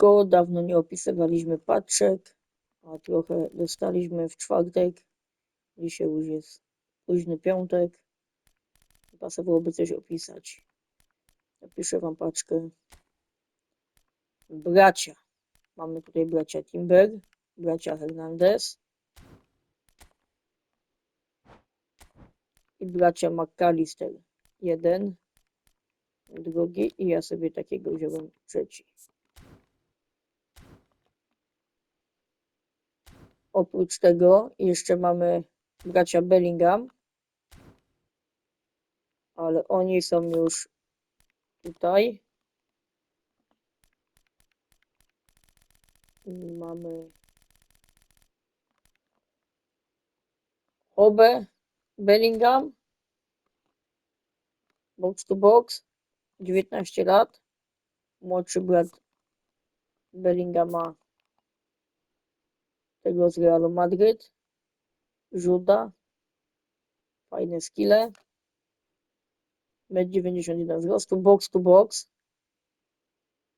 wszystko. Dawno nie opisywaliśmy paczek, a trochę dostaliśmy w czwartek. Dzisiaj już jest późny piątek. Pasowałoby coś opisać. Napiszę wam paczkę. Bracia. Mamy tutaj bracia Timber, bracia Hernandez i bracia McAllister. Jeden, drugi i ja sobie takiego wziąłem trzeci. Oprócz tego jeszcze mamy bracia Bellingham, ale oni są już tutaj. Mamy Obe Bellingham, box to box, 19 lat. Młodszy brat Bellinghama, tego z Realu Madryt. Żuda, fajne skille. 91 wzrostu, box to box.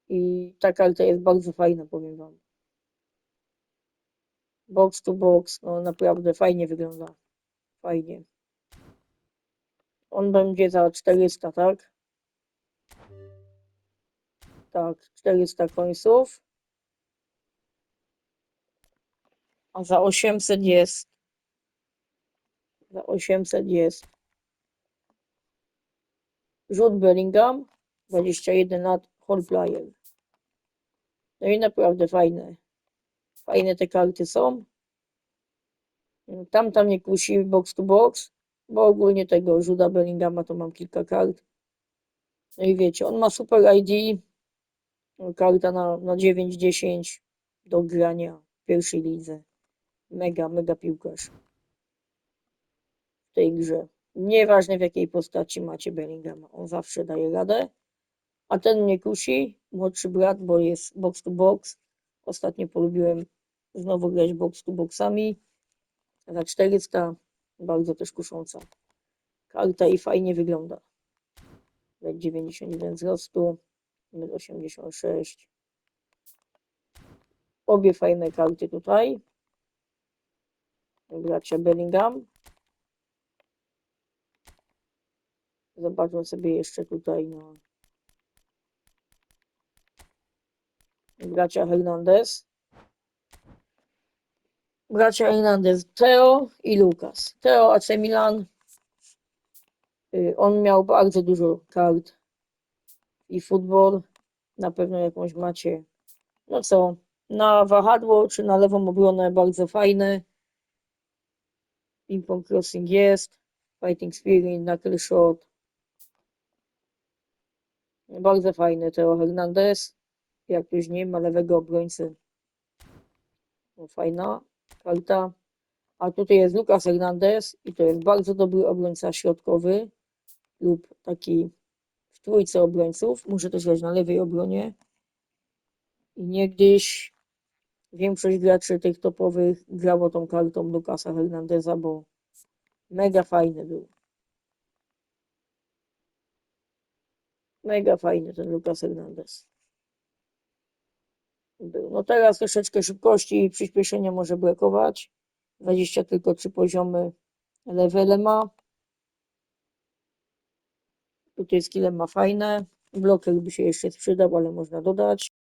I ta karta jest bardzo fajna, powiem wam. Box to box, no naprawdę fajnie wygląda. Fajnie. On będzie za 400, tak? Tak, 400 końców. A za 800 jest. Za 800 jest. Rzut Bellingham, 21 lat, whole player. No i naprawdę fajne. Fajne te karty są. Tam tam nie kusi box to box, bo ogólnie tego Juda Bellinghama to mam kilka kart. No i wiecie, on ma super ID, karta na, na 9-10 do grania w pierwszej lidze. Mega, mega piłkarz w tej grze. Nieważne w jakiej postaci macie Bellinghama, on zawsze daje radę. A ten mnie kusi, młodszy brat, bo jest box to box. Ostatnio polubiłem znowu grać box to boxami. Za 400, bardzo też kusząca. Karta i fajnie wygląda. 91 wzrostu, 86. Obie fajne karty tutaj. Bracia Bellingham. Zobaczmy sobie jeszcze tutaj na bracia Hernandez. Bracia Hernandez, Teo i Lucas. Teo AC Milan. Y, On miał bardzo dużo kart i futbol. Na pewno jakąś macie. No co, na wahadło czy na lewą obronę bardzo fajne. Ping-pong crossing jest. Fighting spirit, knuckle shot. Bardzo fajny Teo Hernandez. Jak już nie ma lewego obrońcy. No, fajna karta. A tutaj jest Lucas Hernandez i to jest bardzo dobry obrońca środkowy lub taki w trójce obrońców. Może też grać na lewej obronie. I niegdyś większość graczy tych topowych grało tą kartą Lucasa Hernandeza, bo mega fajny był. Mega fajny ten Lucas Hernandez. Był. No teraz troszeczkę szybkości i przyspieszenia może brakować. 20 tylko 3 poziomy levele ma. Tutaj skille ma fajne. Bloker by się jeszcze sprzedał, ale można dodać.